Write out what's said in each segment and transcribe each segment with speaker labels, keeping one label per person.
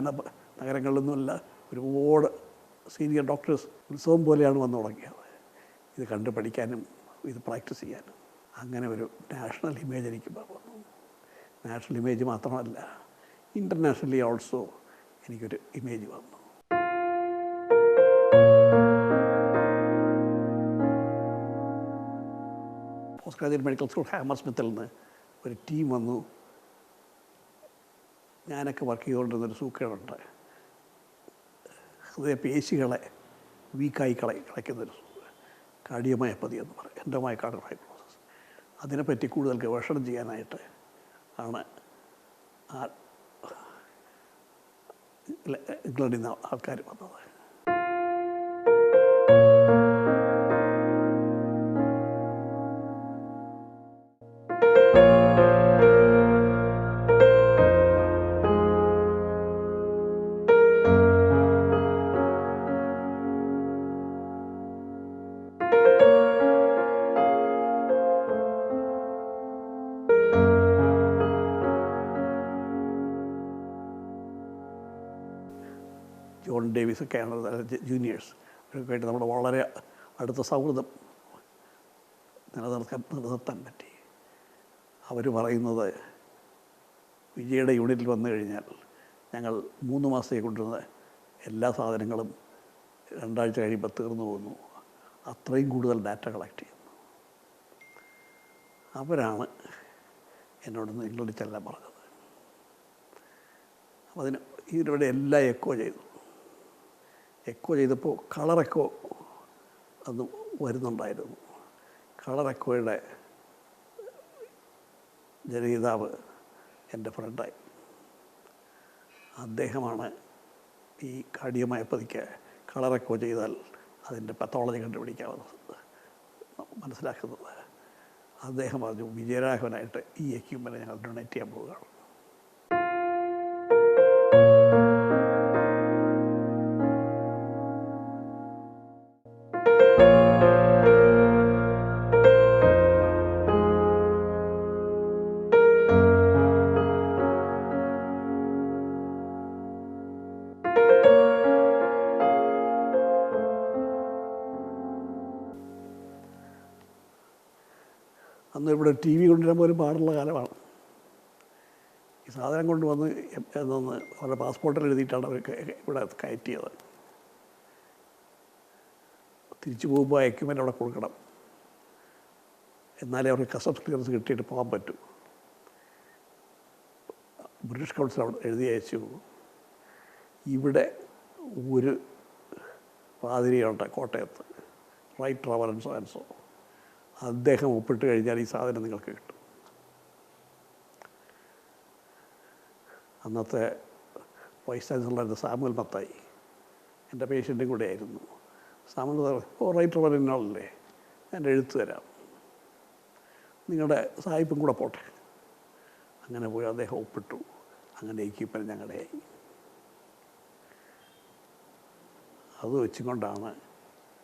Speaker 1: നഗരങ്ങളിൽ നിന്നുമല്ല ഒരുപാട് senior doctors ഉത്സവം പോലെയാണ് വന്നു തുടങ്ങിയത്. ഇത് കണ്ട് പഠിക്കാനും ഇത് പ്രാക്ടീസ് ചെയ്യാനും. അങ്ങനെ ഒരു നാഷണൽ ഇമേജ് എനിക്ക് വന്നു. നാഷണൽ ഇമേജ് മാത്രമല്ല ഇന്റർനാഷണലി ഓൾസോ എനിക്കൊരു ഇമേജ് വന്നു. പോസ്റ്റ് ഗ്രാജുവേറ്റ് മെഡിക്കൽ സ്കൂൾ ഹാമർ സ്മിത്തിൽ നിന്ന് ഒരു ടീം വന്നു. ഞാനൊക്കെ വർക്ക് ചെയ്തുകൊണ്ടിരുന്നൊരു സൂക്കേടുണ്ട്. ഹൃദയപേശികളെ വീക്കായി കളയി കളയ്ക്കുന്നൊരു പതി എന്ന് പറയും. എൻഡോമായ പ്രോസസ്സ് അതിനെപ്പറ്റി കൂടുതൽ ഗവേഷണം ചെയ്യാനായിട്ട് ആണ് ഇംഗ്ലണ്ടിൽ നിന്ന് ആൾക്കാർ വന്നത്. ജോൺ ഡേവിസ് ഒക്കെയാണ് ജൂനിയേഴ്സ്. അവരൊക്കെ നമ്മുടെ വളരെ അടുത്ത സൗഹൃദം നിലനിർത്താൻ നിലനിർത്താൻ പറ്റി. അവർ പറയുന്നത് വിജയുടെ യൂണിറ്റിൽ വന്നു കഴിഞ്ഞാൽ ഞങ്ങൾ മൂന്ന് മാസത്തേക്ക് കൊണ്ടുവന്ന എല്ലാ സാധനങ്ങളും രണ്ടാഴ്ച കഴിയുമ്പോൾ തീർന്നു പോകുന്നു. അത്രയും കൂടുതൽ ഡാറ്റ കളക്ട് ചെയ്യുന്നു. അവരാണ് എന്നോട് നിങ്ങളോട് ചെല്ലാൻ പറഞ്ഞത്. അപ്പം അതിന് ഇതിലൂടെ എല്ലാം എക്കോ ചെയ്തു. എക്കോ ചെയ്തപ്പോൾ കളർ എക്കോ അത് വരുന്നുണ്ടായിരുന്നു. കളർ എക്കോയുടെ എന്റെ ഫ്രണ്ടായി. അദ്ദേഹമാണ് ഈ കാഠ്യമായ കളർ എക്കോ ചെയ്താൽ അതിന്റെ പത്തോളജി കണ്ടുപിടിക്കാവുന്നത്. മനസ്സിലാക്കുന്നത്. അദ്ദേഹം പറഞ്ഞു വിജയരാഘവനായിട്ട് ഈ എക്യുപ്മെന്റ് ഞങ്ങൾ ഡൊണേറ്റ് ചെയ്യാൻ പോവുകയാണ്. ടി വി കൊണ്ടുവരാൻ പോലും പാടുള്ള കാലമാണ്. ഈ സാധനം കൊണ്ടുവന്ന് എന്നൊന്ന് അവരുടെ പാസ്പോർട്ടിൽ എഴുതിയിട്ടാണ് അവർ ഇവിടെ കയറ്റിയത്. തിരിച്ചു പോകുമ്പോൾ എക്യുപ്മെന്റ് അവിടെ കൊടുക്കണം. എന്നാലേ അവർക്ക് കസ്റ്റംസ് ക്ലിയറൻസ് കിട്ടിയിട്ട് പോകാൻ പറ്റൂ. ബ്രിട്ടീഷ് കൗൺസിൽ അവിടെ എഴുതി അയച്ചു. ഇവിടെ ഒരു പാതിരിയുണ്ട് കോട്ടയത്ത്. റൈറ്റ് ട്രാവലൻസോ ആൻസോ അദ്ദേഹം ഒപ്പിട്ട് കഴിഞ്ഞാൽ ഈ സാധനം നിങ്ങൾക്ക് കിട്ടും. അന്നത്തെ വൈസ് ചാൻസലറായിരുന്ന സാമുൽ മത്തായി എന്റെ പേഷ്യന്റും കൂടെ ആയിരുന്നു സാമുൽ ഓ റൈറ്റർ ട്രാവലിനോളല്ലേ ഞാൻ എഴുത്ത് തരാം. നിങ്ങളുടെ സായിപ്പും കൂടെ പോട്ടെ. അങ്ങനെ പോയി അദ്ദേഹം ഒപ്പിട്ടു. അങ്ങനെ എക്യുപ്മെന്റ് ഞങ്ങളുടെ ആയി അത് വെച്ചുകൊണ്ടാണ്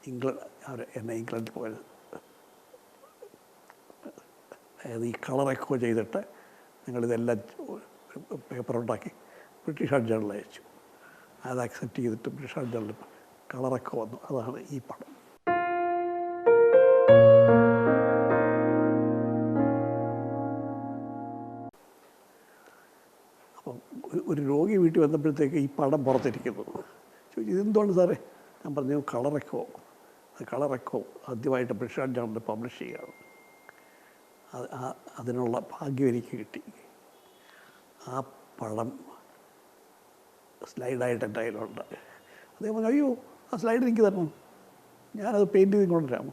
Speaker 1: ഇംഗ്ലണ്ട് അവർ എന്നെ ഇംഗ്ലണ്ടിൽ പോയത്. അതായത് ഈ കളർ എക്കോ ചെയ്തിട്ട് നിങ്ങളിതെല്ലാം പേപ്പർ ഉണ്ടാക്കി ബ്രിട്ടീഷ് ആർട്ട് ജേണൽ അയച്ചു. അത് അക്സെപ്റ്റ് ചെയ്തിട്ട് ബ്രിട്ടീഷ് ആർട്ട് കളറൊക്കെ വന്നു. അതാണ് ഈ പടം. അപ്പം ഒരു- രോഗി വീട്ടിൽ വന്നപ്പോഴത്തേക്ക് ഈ പടം പുറത്തിരിക്കുന്നു ചോദിച്ചു ഇതെന്തുകൊണ്ട് സാറേ? ഞാൻ പറഞ്ഞു കളറെക്കോ അത് കളറെക്കോ ആദ്യമായിട്ട് ബ്രിട്ടീഷ് ആർട്ട് ജേണൽ പബ്ലിഷ് ചെയ്യുകയാണ്. അതിനുള്ള ഭാഗ്യം എനിക്ക് കിട്ടി. ആ പടം സ്ലൈഡായിട്ട് എന്റെ കയ്യിലുണ്ട് അദ്ദേഹം പറഞ്ഞു അയ്യോ ആ സ്ലൈഡ് എനിക്ക് തരണം. ഞാനത് പെയിന്റ് ചെയ്ത് കൊണ്ടുവരാമോ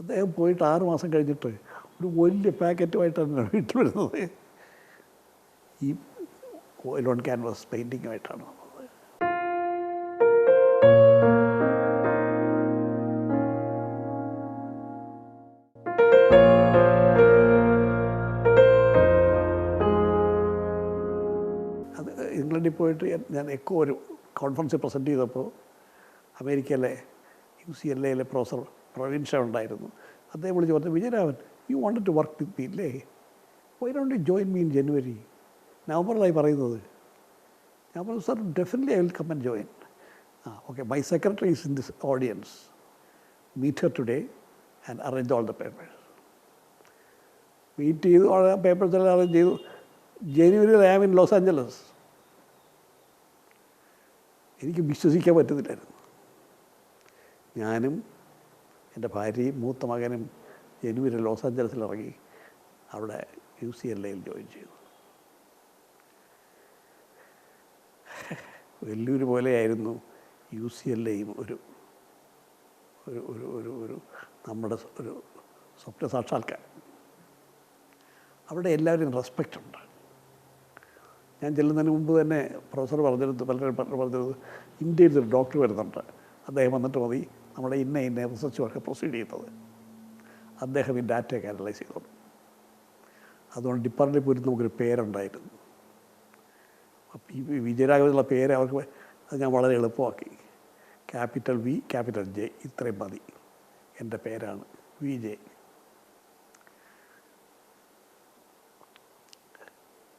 Speaker 1: അദ്ദേഹം പോയിട്ട് ആറ് മാസം കഴിഞ്ഞിട്ട് ഒരു വലിയ പാക്കറ്റുമായിട്ടാണ് വീട്ടിൽ വരുന്നത്. ഈ ഓയിൽ ഓൺ ക്യാൻവാസ് പെയിന്റിങ്ങുമായിട്ടാണ് പോയിട്ട് ഞാൻ എക്കോ ഒരു കോൺഫറൻസിൽ പ്രസന്റ് ചെയ്തപ്പോൾ അമേരിക്കയിലെ യു സി എൽ എയിലെ പ്രൊഫസർ പ്രവീൺ ഷാ ഉണ്ടായിരുന്നു. അദ്ദേഹം വിളിച്ച് പറഞ്ഞു Vijayaraman you wanted to work with me അല്ലേ why don't join me in January നവംബറിലായി പറയുന്നത്. ഞാൻ പറഞ്ഞു sir definitely I will come and join ആ okay my secretary is in this audience meet her today and arrange all the papers meet ചെയ്തു papers എല്ലാം arrange ചെയ്തു. ജനുവരിയിൽ I am in Los Angeles എനിക്ക് വിശ്വസിക്കാൻ പറ്റുന്നില്ലായിരുന്നു ഞാനും എന്റെ ഭാര്യയും മൂത്ത മകനും ജനുവരി ലോസ് ആഞ്ചലസിൽ ഇറങ്ങി അവിടെ യു സി എൽ എയിൽ ജോയിൻ ചെയ്തു. വെല്ലൂർ പോലെയായിരുന്നു യു സി എൽ എയും ഒരു ഒരു ഒരു ഒരു ഒരു നമ്മുടെ ഒരു സ്വപ്ന സാക്ഷാത്കാരം അവിടെ എല്ലാവരും റെസ്പെക്റ്റ് ഉണ്ട്. ഞാൻ ചെല്ലുന്നതിന് മുമ്പ് തന്നെ പ്രൊഫസർ പറഞ്ഞിരുന്നത് പലരും പറഞ്ഞു പറഞ്ഞത് ഇന്ത്യയിൽ ഒരു ഡോക്ടർ വരുന്നുണ്ട്. അദ്ദേഹം വന്നിട്ട് മതി നമ്മുടെ ഇന്ന ഇന്ന റിസർച്ച് വർക്ക് പ്രൊസീഡ് ചെയ്യുന്നത്. അദ്ദേഹം ഈ ഡാറ്റയൊക്കെ അനലൈസ് ചെയ്തോളും അതുകൊണ്ട് ഡിപ്പാർട്ട്മെന്റിൽ പോയിട്ട് നമുക്കൊരു പേരുണ്ടായിരുന്നു. ഈ വിജയരാഘവനുള്ള പേര് അവർക്ക് അത് ഞാൻ വളരെ എളുപ്പമാക്കി. ക്യാപിറ്റൽ വി ക്യാപിറ്റൽ ജെ ഇത്രയും മതി. എന്റെ പേരാണ് വി ജെ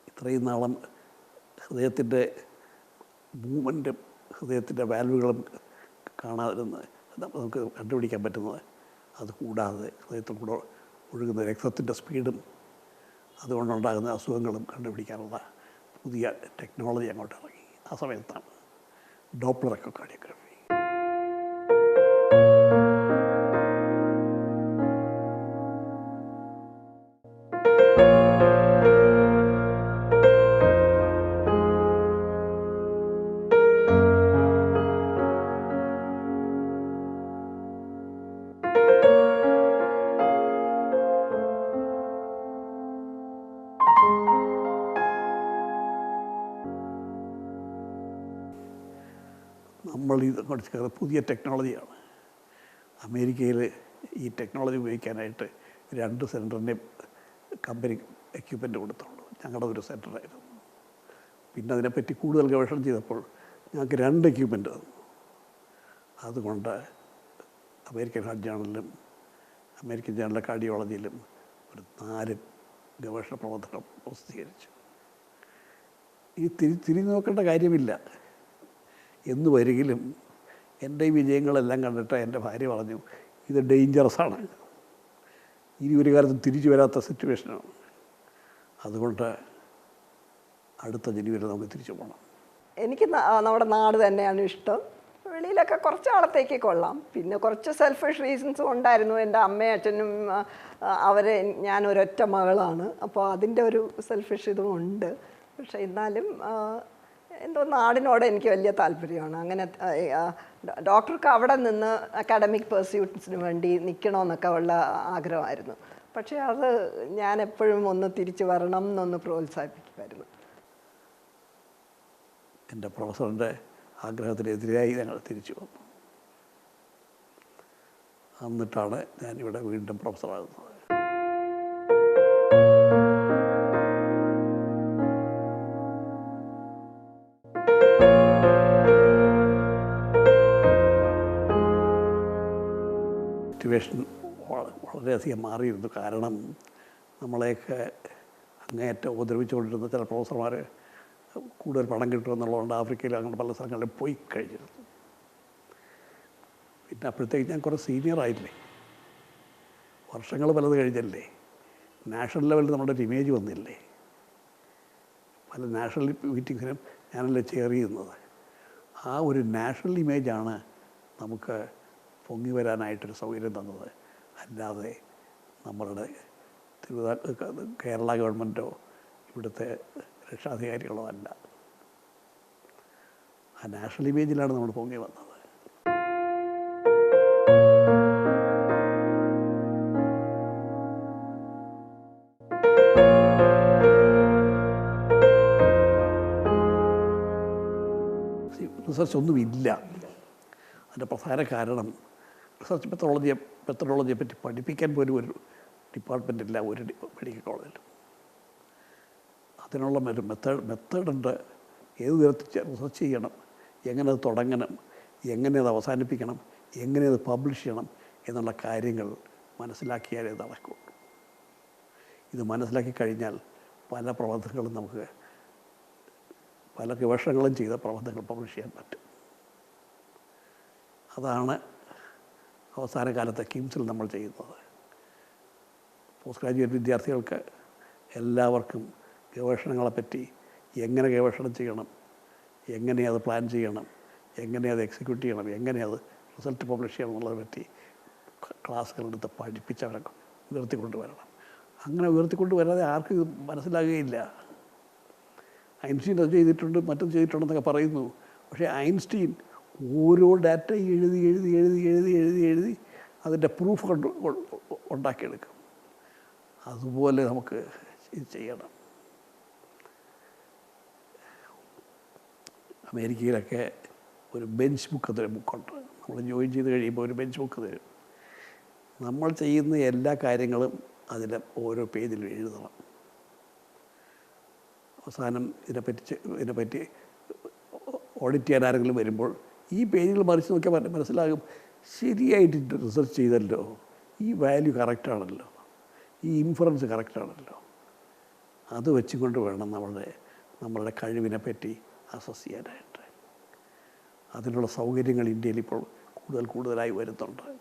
Speaker 1: ഇത്രയും നാളം ഹൃദയത്തിന്റെ മൂവ്മെന്റും ഹൃദയത്തിന്റെ വാൽവുകളും കാണാതിരുന്ന് നമുക്ക് കണ്ടുപിടിക്കാൻ പറ്റുന്നത്. അത് കൂടാതെ ഹൃദയത്തിൽ കൂടെ ഒഴുകുന്ന രക്തത്തിന്റെ സ്പീഡും അതുകൊണ്ടുണ്ടാകുന്ന അസുഖങ്ങളും കണ്ടുപിടിക്കാനുള്ള പുതിയ ടെക്നോളജി അങ്ങോട്ട് ഇറങ്ങി. ആ സമയത്താണ് ഡോപ്ലർ എക്കോകാർഡിയോഗ്രഫി നമ്മൾ കൂടെ അങ്ങോട്ട് ചേർത്ത് പുതിയ ടെക്നോളജിയാണ്. അമേരിക്കയിൽ ഈ ടെക്നോളജി ഉപയോഗിക്കാനായിട്ട് രണ്ട് സെന്ററിന്റെ കമ്പനി എക്യുപ്മെന്റ് കൊടുത്തുള്ളൂ ഞങ്ങളുടെ ഒരു സെന്ററായിരുന്നു. പിന്നെ അതിനെപ്പറ്റി കൂടുതൽ ഗവേഷണം ചെയ്തപ്പോൾ ഞങ്ങൾക്ക് രണ്ട് എക്യുപ്മെന്റ് തന്നു. അതുകൊണ്ട് അമേരിക്കൻ ഹാർട്ട് ജേണലിലും അമേരിക്കൻ ജേണൽ കാർഡിയോളജിയിലും ഒരു നാല് ഗവേഷണ പ്രബന്ധനം പ്രസിദ്ധീകരിച്ചു. ഈ തിരി തിരിഞ്ഞു നോക്കേണ്ട കാര്യമില്ല. എന്ന് വരികിലും എന്റെ ഈ വിജയങ്ങളെല്ലാം കണ്ടിട്ട് എന്റെ ഭാര്യ പറഞ്ഞു ഇത് ഡേഞ്ചറസ് ആണ്. ഇനി ഒരു കാലത്തും തിരിച്ചു വരാത്ത സിറ്റുവേഷനാണ് അതുകൊണ്ട് അടുത്ത ജനുവരി നമുക്ക് തിരിച്ചു പോകണം
Speaker 2: എനിക്ക് നമ്മുടെ നാട് തന്നെയാണ് ഇഷ്ടം. വെളിയിലൊക്കെ കുറച്ച് നാളത്തേക്ക് കൊള്ളാം. പിന്നെ കുറച്ച് സെൽഫിഷ് റീസൺസും ഉണ്ടായിരുന്നു. എന്റെ അമ്മയും അച്ഛനും അവരെ ഞാൻ ഒരൊറ്റ മകളാണ്. അപ്പോൾ അതിന്റെ ഒരു സെൽഫിഷ് ഇതും ഉണ്ട്. പക്ഷേ എന്നാലും എന്തോ നാടിനോട് എനിക്ക് വലിയ താല്പര്യമാണ്. അങ്ങനെ ഡോക്ടർക്ക് അവിടെ നിന്ന് അക്കാഡമിക് പെർസ്യൂട്ട്സിന് വേണ്ടി നിൽക്കണമെന്നൊക്കെ ഉള്ള ആഗ്രഹമായിരുന്നു. പക്ഷേ അത് ഞാൻ എപ്പോഴും ഒന്ന് തിരിച്ചു വരണം എന്നൊന്ന് പ്രോത്സാഹിപ്പിക്കുമായിരുന്നു.
Speaker 1: എന്റെ പ്രൊഫസറിന്റെ ആഗ്രഹത്തിനെതിരായി ഞങ്ങൾ തിരിച്ചു വന്നു. എന്നിട്ടാണ് ഞാനിവിടെ വീണ്ടും പ്രൊഫസറാകുന്നത്. സിറ്റുവേഷൻ വളരെയധികം മാറിയിരുന്നു. കാരണം നമ്മളെയൊക്കെ അങ്ങേയറ്റം ഉപദ്രവിച്ചുകൊണ്ടിരുന്ന ചില പ്രൊഫസർമാർ കൂടുതൽ പണം കിട്ടുമെന്നുള്ളതുകൊണ്ട് ആഫ്രിക്കയിൽ അങ്ങനെ പല സ്ഥലങ്ങളിൽ പോയി കഴിഞ്ഞിരുന്നു. പിന്നെ അപ്പോഴത്തേക്ക് ഞാൻ കുറേ സീനിയർ ആയില്ലേ? വർഷങ്ങൾ പലത് കഴിഞ്ഞല്ലേ? നാഷണൽ ലെവലിൽ നമ്മുടെ ഒരു ഇമേജ് വന്നില്ലേ? പല നാഷണൽ മീറ്റിങ്സിനും ഞാനല്ലേ ചെയർ ആ ഒരു നാഷണൽ ഇമേജാണ് നമുക്ക് പൊങ്ങി വരാനായിട്ടൊരു സൗകര്യം തന്നത്. അല്ലാതെ നമ്മളുടെ തിരുവിതാ കേരള ഗവൺമെന്റോ ഇവിടുത്തെ രക്ഷാധികാരികളോ അല്ല. ആ നാഷണൽ ഇമേജിലാണ് നമ്മൾ പൊങ്ങി വന്നത്. റിസർച്ച് ഒന്നുമില്ല. അതിന്റെ പ്രധാന കാരണം റിസർച്ച് മെത്തഡോളജിയെ മെത്തഡോളജിയെ പറ്റി പഠിപ്പിക്കാൻ പോലും ഒരു ഡിപ്പാർട്ട്മെന്റ് ഇല്ല ഒരു മെഡിക്കൽ കോളേജിൽ അതിനുള്ള ഒരു മെത്തേഡ് മെത്തേഡുണ്ട് ഏത് തരത്തിൽ റിസർച്ച് ചെയ്യണം? എങ്ങനെ അത് തുടങ്ങണം? എങ്ങനെ അത് അവസാനിപ്പിക്കണം? എങ്ങനെ അത് പബ്ലിഷ് ചെയ്യണം? എന്നുള്ള കാര്യങ്ങൾ മനസ്സിലാക്കിയാലേ നടക്കുള്ളൂ. ഇത് മനസ്സിലാക്കി കഴിഞ്ഞാൽ പല പ്രബന്ധങ്ങളും നമുക്ക് പല ഗവേഷണങ്ങളും ചെയ്ത പ്രബന്ധങ്ങൾ പബ്ലിഷ് ചെയ്യാൻ പറ്റും. അതാണ് അവസാന കാലത്ത് കിംസിൽ നമ്മൾ ചെയ്യുന്നത്. പോസ്റ്റ് ഗ്രാജുവേറ്റ് വിദ്യാർത്ഥികൾക്ക് എല്ലാവർക്കും ഗവേഷണങ്ങളെപ്പറ്റി എങ്ങനെ ഗവേഷണം ചെയ്യണം എങ്ങനെ അത് പ്ലാൻ ചെയ്യണം എങ്ങനെ അത് എക്സിക്യൂട്ട് ചെയ്യണം എങ്ങനെ അത് റിസൾട്ട് പബ്ലിഷ് ചെയ്യണം എന്നുള്ളതിനെ പറ്റി ക്ലാസ്സുകളെടുത്ത് പഠിപ്പിച്ചവരെ ഉയർത്തിക്കൊണ്ട് വരണം അങ്ങനെ ഉയർത്തിക്കൊണ്ട് വരാതെ ആർക്കും ഇത് മനസ്സിലാകുകയില്ല. ഐൻസ്റ്റീൻ അത് ചെയ്തിട്ടുണ്ട് മറ്റും ചെയ്തിട്ടുണ്ടെന്നൊക്കെ പറയുന്നു. പക്ഷേ ഐൻസ്റ്റീൻ ഓരോ ഡാറ്റ എഴുതി എഴുതി എഴുതി എഴുതി എഴുതി എഴുതി അതിന്റെ പ്രൂഫ് കണ്ട് ഉണ്ടാക്കിയെടുക്കും. അതുപോലെ നമുക്ക് ചെയ്യണം. അമേരിക്കയിലൊക്കെ ഒരു ബെഞ്ച് ബുക്ക് എന്നൊരു ബുക്കുണ്ട് നമ്മൾ ജോയിൻ ചെയ്ത് കഴിയുമ്പോൾ ഒരു ബെഞ്ച് ബുക്ക് തരും. നമ്മൾ ചെയ്യുന്ന എല്ലാ കാര്യങ്ങളും അതിൽ ഓരോ പേജിലും എഴുതണം. അവസാനം ഇതിനെപ്പറ്റി ഇതിനെപ്പറ്റി ഓഡിറ്റ് ചെയ്യാൻ ആരെങ്കിലും വരുമ്പോൾ ഈ പേരുകൾ മറിച്ച് നോക്കിയാൽ മന- മനസ്സിലാകും ശരിയായിട്ട് റിസർച്ച് ചെയ്തല്ലോ. ഈ വാല്യൂ കറക്റ്റാണല്ലോ ഈ ഇൻഫറൻസ് കറക്റ്റാണല്ലോ അത് വെച്ചുകൊണ്ട് വേണം നമ്മളുടെ നമ്മളുടെ കഴിവിനെ പറ്റി അസസ് ചെയ്യാനായിട്ട്. അതിനുള്ള സൗകര്യങ്ങൾ ഇന്ത്യയിൽ ഇപ്പോൾ കൂടുതൽ കൂടുതലായി വരുന്നുണ്ട്.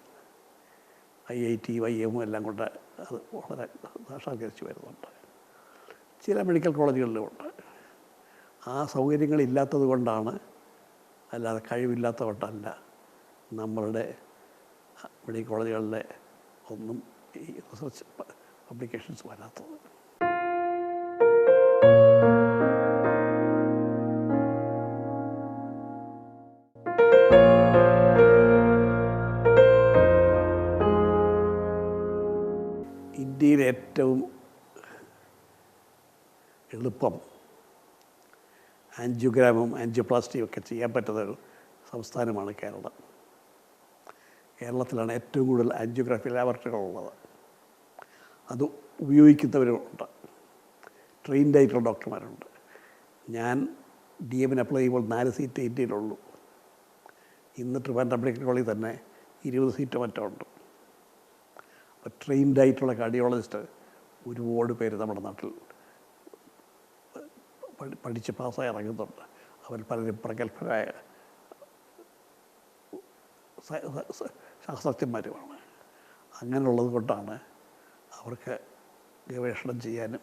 Speaker 1: ഐ ഐ ടി വൈ എമ്മും എല്ലാം കൊണ്ട് അത് വളരെ സാക്ഷാത്കരിച്ച് വരുന്നുണ്ട്. ചില മെഡിക്കൽ കോളേജുകളിലും ഉണ്ട്. ആ സൗകര്യങ്ങളില്ലാത്തത് കൊണ്ടാണ് അല്ലാതെ കഴിവില്ലാത്ത കൊണ്ടല്ല. നമ്മളുടെ മെഡിക്കൽ കോളേജുകളിലെ ഒന്നും ഈ റിസർച്ച് പബ്ലിക്കേഷൻസ് വരാത്തത്. ഇന്ത്യയിൽ ഏറ്റവും എളുപ്പം ആൻജിയോഗ്രാമും ആൻജിയോപ്ലാസ്റ്റിയും ഒക്കെ ചെയ്യാൻ പറ്റുന്ന ഒരു സംസ്ഥാനമാണ് കേരളം. കേരളത്തിലാണ് ഏറ്റവും കൂടുതൽ ആൻജിയോഗ്രാഫി ലാബറട്ടറികളുള്ളത്. അത് ഉപയോഗിക്കുന്നവരുണ്ട്. ട്രെയിൻഡ് ആയിട്ടുള്ള ഡോക്ടർമാരുണ്ട്. ഞാൻ ഡി എമ്മിന് അപ്ലൈ ചെയ്യുമ്പോൾ നാല് സീറ്റ് ഇന്ത്യയിലുള്ളൂ. ഇന്ന് ട്രിവാൻഡ്രം മെഡിക്കൽ കോളേജിൽ തന്നെ ഇരുപത് സീറ്റ് മറ്റോ ഉണ്ട്. അപ്പോൾ ട്രെയിൻഡ് ആയിട്ടുള്ള കാർഡിയോളജിസ്റ്റ് ഒരുപാട് പേര് നമ്മുടെ നാട്ടിൽ പഠി- പഠിച്ച് പാസ്സായി ഇറങ്ങുന്നുണ്ട് അവർ പലരും പ്രഗത്ഭരായ ശാസ്ത്രജ്ഞന്മാരുമാണ്. അങ്ങനെയുള്ളത് കൊണ്ടാണ് അവർക്ക് ഗവേഷണം ചെയ്യാനും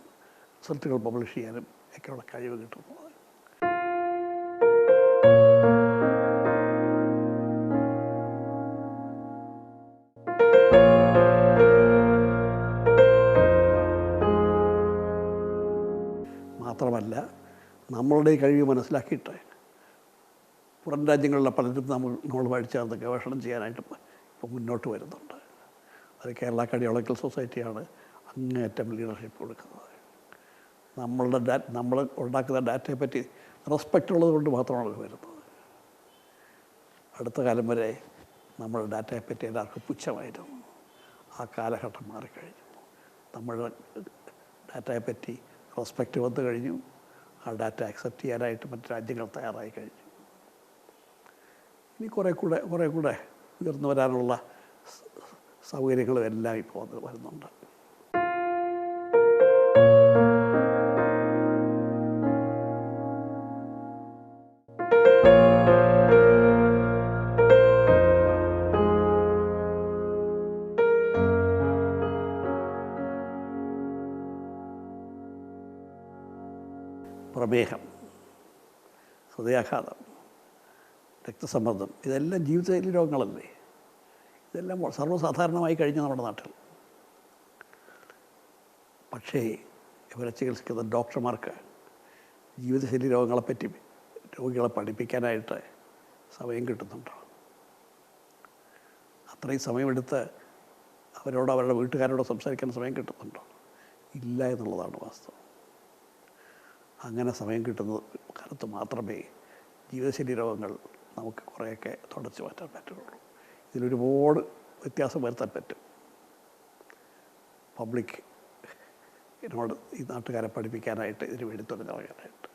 Speaker 1: റിസൾട്ടുകൾ പബ്ലിഷ് ചെയ്യാനും ഒക്കെയുള്ള കഴിവ് കിട്ടുന്നത്. നമ്മളുടെ കഴിവ് മനസ്സിലാക്കിയിട്ട് പുറം രാജ്യങ്ങളിലെ പലരും നമ്മൾ നമ്മൾ പഠിച്ചത് ഗവേഷണം ചെയ്യാനായിട്ട് ഇപ്പോൾ മുന്നോട്ട് വരുന്നുണ്ട്. അത് കേരള കാർഡിയോളജിക്കൽ സൊസൈറ്റിയാണ് അങ്ങേയറ്റം ലീഡർഷിപ്പ് കൊടുക്കുന്നത്. നമ്മളുടെ ഡാ നമ്മൾ ഉണ്ടാക്കുന്ന ഡാറ്റയെ പറ്റി റെസ്പെക്റ്റ് ഉള്ളത് കൊണ്ട് മാത്രമാണ് വരുന്നത്. അടുത്ത കാലം വരെ നമ്മുടെ ഡാറ്റയെ പറ്റി എല്ലാവർക്കും പുച്ഛമായിരുന്നു. ആ കാലഘട്ടം മാറിക്കഴിഞ്ഞു. നമ്മളുടെ ഡാറ്റയെ പറ്റി റെസ്പെക്റ്റ് വന്നു കഴിഞ്ഞു. ആ ഡാറ്റ അക്സെപ്റ്റ് ചെയ്യാനായിട്ട് മറ്റ് രാജ്യങ്ങൾ തയ്യാറായി കഴിഞ്ഞു. ഇനി കുറേ കൂടെ കുറേ കൂടെ ഉയർന്നു വരാനുള്ള സൗകര്യങ്ങളും എല്ലാം ഇപ്പോൾ വരുന്നുണ്ട്. രക്തസമ്മർദ്ദം ഇതെല്ലാം ജീവിതശൈലി രോഗങ്ങളല്ലേ? ഇതെല്ലാം സർവസാധാരണമായി കഴിഞ്ഞു നമ്മുടെ നാട്ടിൽ. പക്ഷേ ഇവരെ ചികിത്സിക്കുന്ന ഡോക്ടർമാർക്ക് ജീവിതശൈലി രോഗങ്ങളെപ്പറ്റി രോഗികളെ പഠിപ്പിക്കാനായിട്ട് സമയം കിട്ടുന്നുണ്ടോ. അത്രയും സമയമെടുത്ത് അവരോട് അവരുടെ വീട്ടുകാരോട് സംസാരിക്കാൻ സമയം കിട്ടുന്നുണ്ടോ. ഇല്ല എന്നുള്ളതാണ് വാസ്തവം. അങ്ങനെ സമയം കിട്ടുന്ന കാലത്ത് മാത്രമേ ജീവിതശൈലി രോഗങ്ങൾ നമുക്ക് കുറേയൊക്കെ തുടച്ചു മാറ്റാൻ പറ്റുള്ളൂ. ഇതിലൊരുപാട് വ്യത്യാസം വരുത്താൻ പറ്റും. പബ്ലിക് എന്നോട് ഈ നാട്ടുകാരെ പഠിപ്പിക്കാനായിട്ട് ഇതിന് വേണ്ടി തുടങ്ങാനായിട്ട്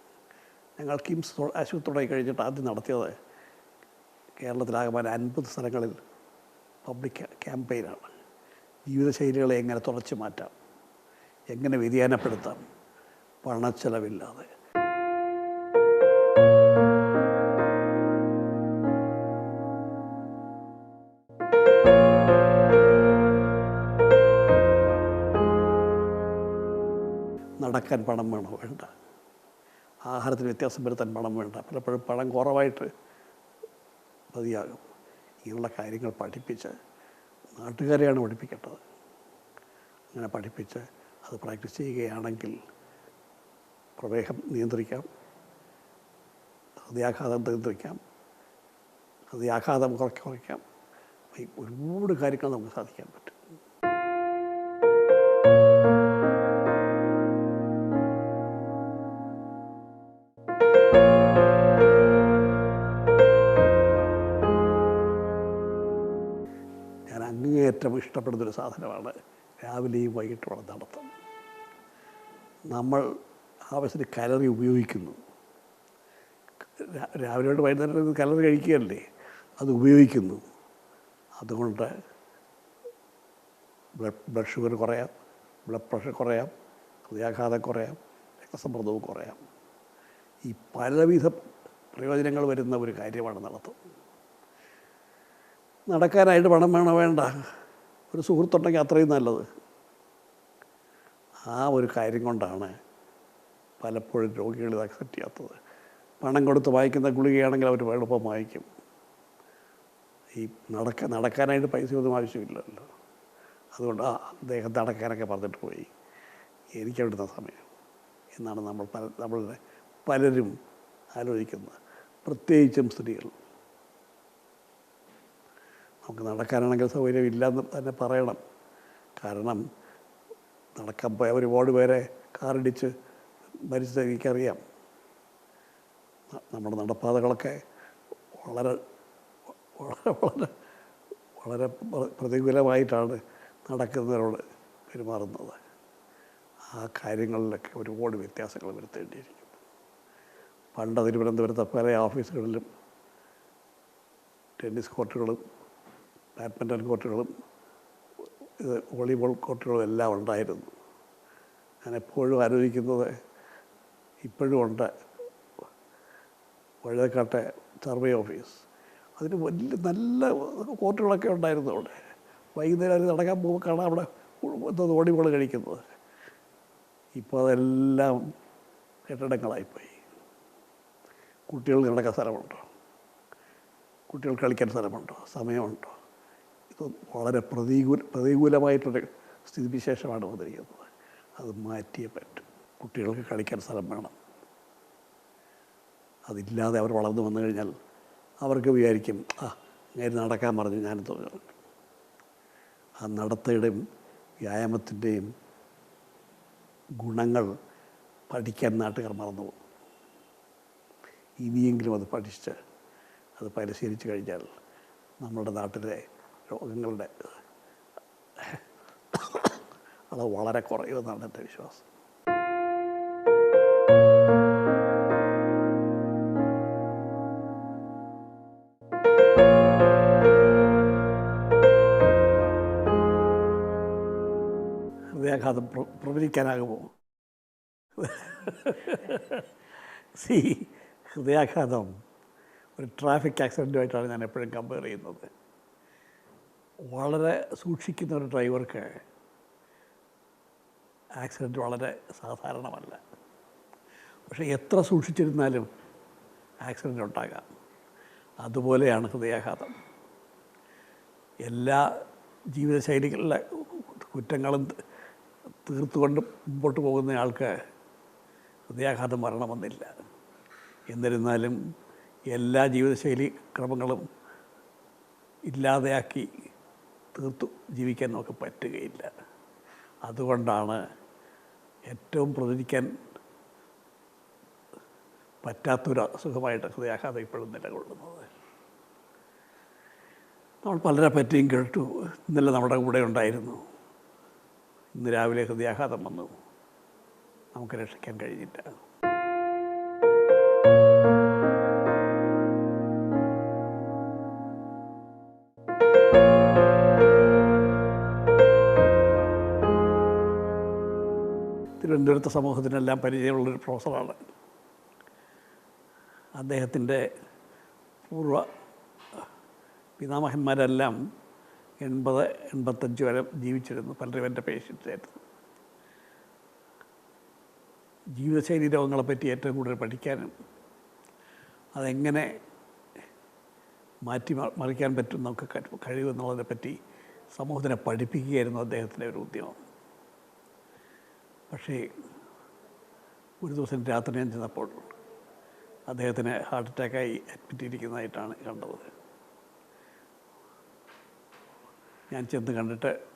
Speaker 1: ഞങ്ങൾ കിംസ് ആശുപത്രി തുടങ്ങി കഴിഞ്ഞിട്ട് ആദ്യം നടത്തിയത് കേരളത്തിലാകമാനം അൻപത് സ്ഥലങ്ങളിൽ പബ്ലിക് ക്യാമ്പയിനാണ്. ജീവിതശൈലികളെ എങ്ങനെ തുറച്ചു മാറ്റാം? എങ്ങനെ വ്യതിയാനപ്പെടുത്താം? പണച്ചെലവില്ലാതെ. നടക്കാൻ പണം വേണോ? വേണ്ട. ആഹാരത്തിന് വ്യത്യാസം വരുത്താൻ പണം വേണ്ട. പലപ്പോഴും പണം കുറവായിട്ട് മതിയാകും. ഇങ്ങനെയുള്ള കാര്യങ്ങൾ പഠിപ്പിച്ച് നാട്ടുകാരെയാണ് പഠിപ്പിക്കേണ്ടത്. അങ്ങനെ പഠിപ്പിച്ച് അത് പ്രാക്ടീസ് ചെയ്യുകയാണെങ്കിൽ പ്രമേഹം നിയന്ത്രിക്കാം. ഹൃദയാഘാതം നിയന്ത്രിക്കാം. ഹൃദയാഘാതം കുറയ്ക്ക. ഒരുപാട് കാര്യങ്ങൾ നമുക്ക് സാധിക്കാൻ പറ്റും. ഇഷ്ടപ്പെടുന്നൊരു സാധനമാണ്. രാവിലെയും വൈകിട്ടുമുള്ള നടത്തം നമ്മൾ ആവശ്യത്തിന് കലറി ഉപയോഗിക്കുന്നു. രാവിലെയോട് വൈകുന്നേരം കലറി കഴിക്കുകയല്ലേ? അത് ഉപയോഗിക്കുന്നു. അതുകൊണ്ട് ബ്ലഡ് ബ്ലഡ് ഷുഗർ കുറയാം ബ്ലഡ് പ്രഷർ കുറയാം ഹൃദയാഘാതം കുറയാം രക്തസമ്മർദ്ദവും കുറയാം. ഈ പലവിധ പ്രയോജനങ്ങൾ വരുന്ന ഒരു കാര്യമാണ് നടത്തം. നടക്കാനായിട്ട് പണം വേണോ? വേണ്ട. ഒരു സുഹൃത്തുണ്ടെങ്കിൽ അത്രയും നല്ലത്. ആ ഒരു കാര്യം കൊണ്ടാണ് പലപ്പോഴും രോഗികൾ ഇത് അക്സെപ്റ്റ് ചെയ്യാത്തത്. പണം കൊടുത്ത് വായിക്കുന്ന ഗുളികയാണെങ്കിൽ അവർ എളുപ്പം വാങ്ങിക്കും ഈ നടക്ക നടക്കാനായിട്ട് പൈസ ഒന്നും ആവശ്യമില്ലല്ലോ. അതുകൊണ്ട് ആ അദ്ദേഹം നടക്കാനൊക്കെ പറഞ്ഞിട്ട് പോയി. എനിക്ക് എടുത്ത സമയം എന്നാണ് നമ്മൾ പല നമ്മളുടെ പലരും ആലോചിക്കുന്നത്. പ്രത്യേകിച്ചും സ്ത്രീകൾ. നമുക്ക് നടക്കാനാണെങ്കിൽ സൗകര്യമില്ലെന്ന് തന്നെ പറയണം. കാരണം നടക്കാൻ പോയ ഒരുപാട് പേരെ കാറിടിച്ച് മരിച്ചത് എനിക്കറിയാം. നമ്മുടെ നടപ്പാതകളൊക്കെ വളരെ വളരെ വളരെ വളരെ പ്രതികൂലമായിട്ടാണ് നടക്കുന്നവരോട് പെരുമാറുന്നത്. ആ കാര്യങ്ങളിലൊക്കെ ഒരുപാട് വ്യത്യാസങ്ങൾ വരുത്തേണ്ടിയിരിക്കുന്നു. പണ്ട് തിരുവനന്തപുരത്തെ പല ഓഫീസുകളിലും ടെന്നീസ് കോർട്ടുകളും ബാഡ്മിന്റൺ കോർട്ടുകളും ഇത് വോളിബോൾ കോർട്ടുകളും എല്ലാം ഉണ്ടായിരുന്നു. ഞാൻ എപ്പോഴും ആലോചിക്കുന്നത് ഇപ്പോഴും ഉണ്ട്. വഴുതക്കാട്ടെ സർവേ ഓഫീസ്. അതിന് വലിയ നല്ല കോർട്ടുകളൊക്കെ ഉണ്ടായിരുന്നു അവിടെ. വൈകുന്നേരം അതിൽ നടക്കാൻ പോകുമ്പോൾ കാണാം അവിടെ വോളിബോൾ കഴിക്കുന്നത് ഇപ്പോൾ അതെല്ലാം കെട്ടിടങ്ങളായിപ്പോയി. കുട്ടികൾ നടക്കാൻ സ്ഥലമുണ്ടോ? കുട്ടികൾ കളിക്കാൻ സ്ഥലമുണ്ടോ? സമയമുണ്ടോ? ഇത് വളരെ പ്രതികൂല പ്രതികൂലമായിട്ടൊരു സ്ഥിതിവിശേഷമാണ് വന്നിരിക്കുന്നത്. അത് മാറ്റിയേ പറ്റും. കുട്ടികൾക്ക് കളിക്കാൻ സ്ഥലം വേണം. അതില്ലാതെ അവർ വളർന്നു വന്നു കഴിഞ്ഞാൽ അവർക്ക് വിചാരിക്കും ആ ഇങ്ങനെ നടക്കാൻ പറഞ്ഞു ഞാൻ തോന്നുന്നു ആ നടത്തയുടെയും വ്യായാമത്തിന്റെയും ഗുണങ്ങൾ പഠിക്കാൻ നാട്ടുകാർ മറന്നു പോകും ഇനിയെങ്കിലും അത് പഠിച്ച് അത് പരിശീലിച്ച് കഴിഞ്ഞാൽ നമ്മുടെ നാട്ടിലെ രോഗങ്ങളുടെ അത് വളരെ കുറയുമെന്നാണ് എന്റെ വിശ്വാസം. പ്ര- പ്രവചിക്കാനാകുമോ സി ഹൃദയാഘാതം ഒരു ട്രാഫിക് ആക്സിഡന്റുമായിട്ടാണ് ഞാൻ എപ്പോഴും കമ്പയർ ചെയ്യുന്നത്. വളരെ സൂക്ഷിക്കുന്ന ഒരു ഡ്രൈവർക്ക് ആക്സിഡന്റ് വളരെ സാധാരണമല്ല. പക്ഷേ എത്ര സൂക്ഷിച്ചിരുന്നാലും ആക്സിഡന്റ് ഉണ്ടാകാം. അതുപോലെയാണ് ഹൃദയാഘാതം. എല്ലാ ജീവിതശൈലികളിലെ കുറ്റങ്ങളും തീർത്തുകൊണ്ട് മുമ്പോട്ട് പോകുന്ന ആൾക്ക് ഹൃദയാഘാതം വരണമെന്നില്ല. എന്നിരുന്നാലും എല്ലാ ജീവിതശൈലി ക്രമങ്ങളും ഇല്ലാതെയാക്കി തീർത്തു ജീവിക്കാൻ നമുക്ക് പറ്റുകയില്ല. അതുകൊണ്ടാണ് ഏറ്റവും പ്രതികരിക്കാൻ പറ്റാത്തൊരു അസുഖമായിട്ട് ഹൃദയാഘാതം ഇപ്പോഴും നിലകൊള്ളുന്നത്. നമ്മൾ പലരെ പറ്റിയും കേട്ടു. ഇന്നലെ നമ്മുടെ കൂടെ ഉണ്ടായിരുന്നു. ഇന്ന് രാവിലെ ഹൃദയാഘാതം വന്നു. നമുക്ക് രക്ഷിക്കാൻ കഴിഞ്ഞില്ല. തിരുവനന്തപുരത്തെ സമൂഹത്തിനെല്ലാം പരിചയമുള്ളൊരു പ്രൊഫസറാണ്. അദ്ദേഹത്തിന്റെ പൂർവ പിതാമഹന്മാരെല്ലാം എൺപത് എൺപത്തഞ്ച് വരെ ജീവിച്ചിരുന്നു പലരും എന്റെ പേഷ്യൻസായിരുന്നു. ജീവിതശൈലി രോഗങ്ങളെപ്പറ്റി ഏറ്റവും കൂടുതൽ പഠിക്കാനും അതെങ്ങനെ മാറ്റി മറിക്കാൻ പറ്റും നമുക്ക് സമൂഹത്തിനെ പഠിപ്പിക്കുകയായിരുന്നു അദ്ദേഹത്തിന്റെ ഒരു ഉദ്യമം. പക്ഷേ ഒരു ദിവസം രാത്രി ഞാൻ ചെന്നപ്പോൾ അദ്ദേഹത്തിന് ഹാർട്ട് അറ്റാക്കായി അഡ്മിറ്റ് ഇരിക്കുന്നതായിട്ടാണ് കണ്ടത്. ഞാൻ ചെന്ന് കണ്ടിട്ട്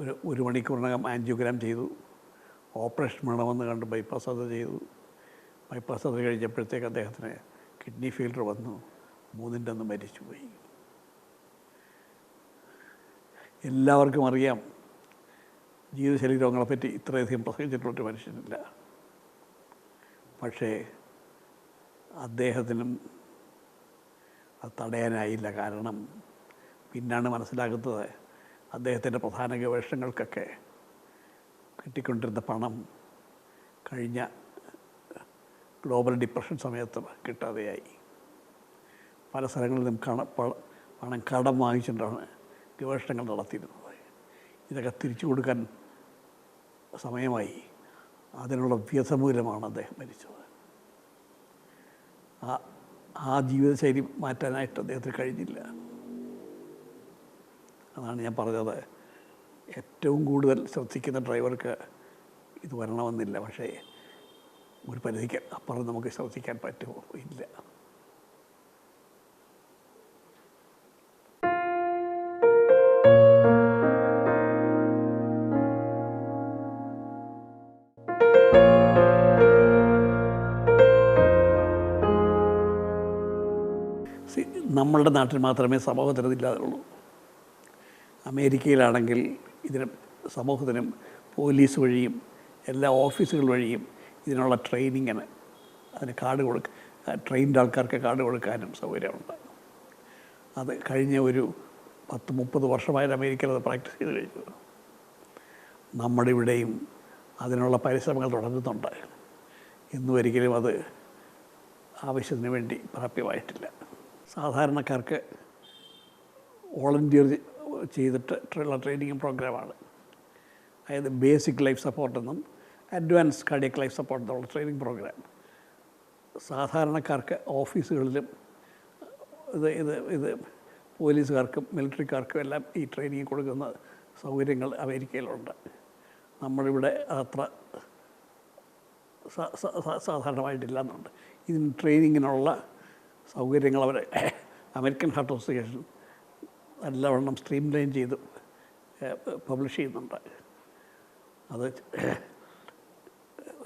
Speaker 1: ഒരു ഒരു മണിക്കൂറിനകം ആൻജിയോഗ്രാം ചെയ്തു. ഓപ്പറേഷൻ വേണമെന്ന് കണ്ട് ബൈപ്പാസ് അത് ചെയ്തു. ബൈപ്പാസ് അത് കഴിഞ്ഞപ്പോഴത്തേക്ക് അദ്ദേഹത്തിന് കിഡ്നി ഫെയിലർ വന്നു. മൂന്നിന്റെ ഒന്ന് മരിച്ചുപോയി. എല്ലാവർക്കും അറിയാം ജീവിതശൈലി രോഗങ്ങളെപ്പറ്റി ഇത്രയധികം പ്രസംഗിച്ചിട്ടുള്ളൊരു മനുഷ്യനില്ല. പക്ഷേ അദ്ദേഹത്തിനും അത് തടയാനായില്ല. കാരണം പിന്നാണ് മനസ്സിലാകുന്നത് അദ്ദേഹത്തിന്റെ പ്രധാന ഗവേഷണങ്ങൾക്കൊക്കെ കിട്ടിക്കൊണ്ടിരുന്ന പണം കഴിഞ്ഞ ഗ്ലോബൽ ഡിപ്രഷൻ സമയത്ത് കിട്ടാതെയായി. പല സ്ഥലങ്ങളിലും കണ പണം കടം വാങ്ങിച്ചിട്ടാണ് ഗവേഷണങ്ങൾ നടത്തിയിരുന്നത്. ഇതൊക്കെ തിരിച്ചു കൊടുക്കാൻ സമയമായി. അതിനുള്ള വ്യസമൂലമാണ് അദ്ദേഹം മരിച്ചത്. ആ ആ ജീവിതശൈലി മാറ്റാനായിട്ട് അദ്ദേഹത്തിന് കഴിഞ്ഞില്ല. അതാണ് ഞാൻ പറഞ്ഞത്. ഏറ്റവും കൂടുതൽ ശ്രദ്ധിക്കുന്ന ഡ്രൈവർക്ക് ഇത് വരണമെന്നില്ല. പക്ഷേ ഒരു പരിധിക്ക് അപ്പുറം നമുക്ക് ശ്രദ്ധിക്കാൻ പറ്റുമോ? ഇല്ല. നമ്മളുടെ നാട്ടിൽ മാത്രമേ സമൂഹത്തിന് ഇല്ലാതുള്ളൂ അമേരിക്കയിലാണെങ്കിൽ ഇതിന് സമൂഹത്തിനും പോലീസ് വഴിയും എല്ലാ ഓഫീസുകൾ വഴിയും ഇതിനുള്ള ട്രെയിനിങ്ങിന് അതിന് കാർഡ് കൊടുക്ക ട്രെയിൻഡ് ആൾക്കാർക്ക് കാർഡ് കൊടുക്കാനും സൗകര്യമുണ്ട്. അത് കഴിഞ്ഞ ഒരു പത്ത് മുപ്പത് വർഷമായിട്ട് അമേരിക്കയിൽ അത് പ്രാക്ടീസ് ചെയ്ത് കഴിഞ്ഞു. നമ്മുടെ ഇവിടെയും അതിനുള്ള പരിശ്രമങ്ങൾ തുടരുന്നുണ്ട്. ഇന്നും ഒരിക്കലും അത് ആവശ്യത്തിന് വേണ്ടി പ്രാപ്യമായിട്ടില്ല. സാധാരണക്കാർക്ക് വോളണ്ടിയർ ചെയ്തിട്ടുള്ള ട്രെയിനിങ് പ്രോഗ്രാമാണ്. അതായത് ബേസിക് ലൈഫ് സപ്പോർട്ട് എന്നും അഡ്വാൻസ് കാർഡിയക് ലൈഫ് സപ്പോർട്ട് എന്നുള്ള ട്രെയിനിങ് പ്രോഗ്രാം. സാധാരണക്കാർക്ക് ഓഫീസുകളിലും ഇത് ഇത് ഇത് പോലീസുകാർക്കും മിലിറ്ററിക്കാർക്കും എല്ലാം ഈ ട്രെയിനിങ് കൊടുക്കുന്ന സൗകര്യങ്ങൾ അമേരിക്കയിലുണ്ട്. നമ്മളിവിടെ അത്ര സാധാരണമായിട്ടില്ല എന്നുണ്ട് ഇതിന് ട്രെയിനിങ്ങിനുള്ള സൗകര്യങ്ങൾ അവർ അമേരിക്കൻ ഹാർട്ട് അസോസിയേഷൻ നല്ലവണ്ണം സ്ട്രീം ലൈൻ ചെയ്ത് പബ്ലിഷ് ചെയ്യുന്നുണ്ട്. അത്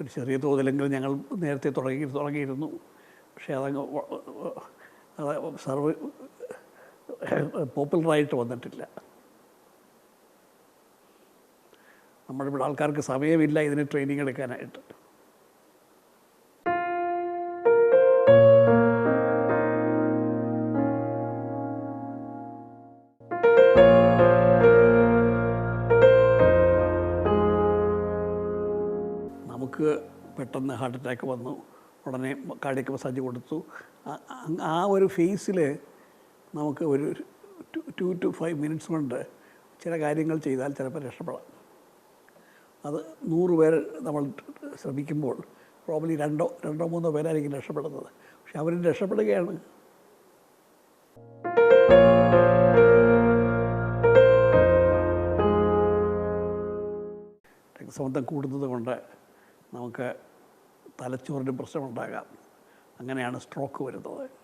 Speaker 1: ഒരു ചെറിയ തോതിലെങ്കിലും ഞങ്ങൾ നേരത്തെ തുടങ്ങി തുടങ്ങിയിരുന്നു. പക്ഷേ അതങ്ങ് അത് സർവ് പോപ്പുലറായിട്ട് വന്നിട്ടില്ല. നമ്മളിവിടെ ആൾക്കാർക്ക് സമയമില്ല ഇതിന് ട്രെയിനിങ് എടുക്കാനായിട്ട്. നമുക്ക് പെട്ടെന്ന് ഹാർട്ട് അറ്റാക്ക് വന്നു. ഉടനെ കാർഡിയക്ക് മസാജ് കൊടുത്തു. ആ ഒരു ഫേസിൽ നമുക്ക് ഒരു ടു ടു ഫൈവ് മിനിറ്റ്സ് കൊണ്ട് ചില കാര്യങ്ങൾ ചെയ്താൽ ചിലപ്പോൾ രക്ഷപ്പെടാം. അത് നൂറ് പേർ നമ്മൾ ശ്രമിക്കുമ്പോൾ പ്രോബ്ലി രണ്ടോ രണ്ടോ മൂന്നോ പേരായിരിക്കും രക്ഷപ്പെടുന്നത്. പക്ഷെ അവരും രക്ഷപ്പെടുകയാണ്. രക്തസമ്മർദ്ദം കൂടുന്നത് കൊണ്ട് നമുക്ക് തലച്ചോറിന് പ്രശ്നമുണ്ടാകാം. അങ്ങനെയാണ് സ്ട്രോക്ക് വരുന്നത്.